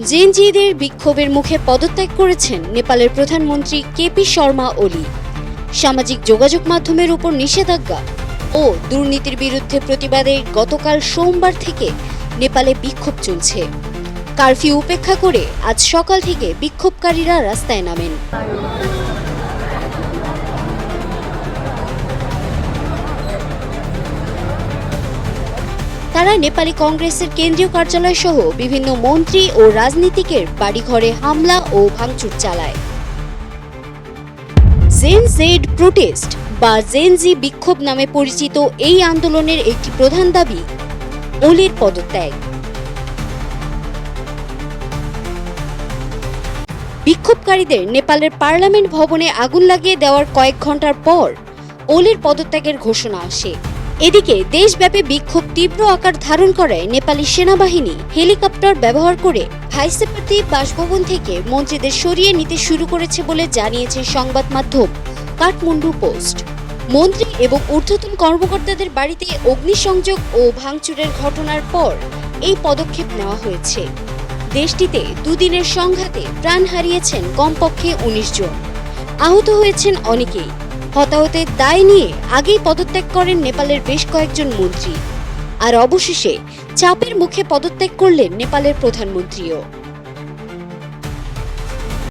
জেনজিদের বিক্ষোভের মুখে পদত্যাগ করেছেন নেপালের প্রধানমন্ত্রী কেপি শর্মা ওলি। সামাজিক যোগাযোগ মাধ্যমের উপর নিষেধাজ্ঞা ও দুর্নীতির বিরুদ্ধে প্রতিবাদে গতকাল সোমবার থেকে নেপালে বিক্ষোভ চলছে। কারফিউ উপেক্ষা করে আজ সকাল থেকে বিক্ষোভকারীরা রাস্তায় নামেন। তারা নেপালি কংগ্রেসের কেন্দ্রীয় কার্যালয় সহ বিভিন্ন মন্ত্রী ও রাজনীতিকের বাড়িঘরে হামলা ও ভাঙচুর চালায়। জেন জেড প্রোটেস্ট বা জেনজি বিক্ষোভ নামে পরিচিত এই আন্দোলনের একটি প্রধান দাবি ওলির পদত্যাগ। বিক্ষোভকারীদের নেপালের পার্লামেন্ট ভবনে আগুন লাগিয়ে দেওয়ার কয়েক ঘণ্টার পর ওলির পদত্যাগের ঘোষণা আসে। এদিকে দেশব্যাপী বিক্ষোভ তীব্র আকার ধারণ করায় নেপালি সেনাবাহিনী। হেলিকপ্টার ব্যবহার করে ভাইসেপাতি বাসভবন থেকে মন্ত্রীদের সরিয়ে নিতে শুরু করেছে বলে জানিয়েছে সংবাদ মাধ্যম কাঠমান্ডু পোস্ট। মন্ত্রী এবং ঊর্ধ্বতন কর্মকর্তাদের বাড়িতে অগ্নিসংযোগ ও ভাঙচুরের ঘটনার পর এই পদক্ষেপ নেওয়া হয়েছে। দেশটিতে দুদিনের সংঘাতে প্রাণ হারিয়েছেন কমপক্ষে উনিশ জন। আহত হয়েছেন অনেকেই। হতাহতের দায় নিয়ে আগেই পদত্যাগ করেন নেপালের বেশ কয়েকজন মন্ত্রী। আর অবশেষে চাপের মুখে পদত্যাগ করলেন নেপালের প্রধানমন্ত্রীও।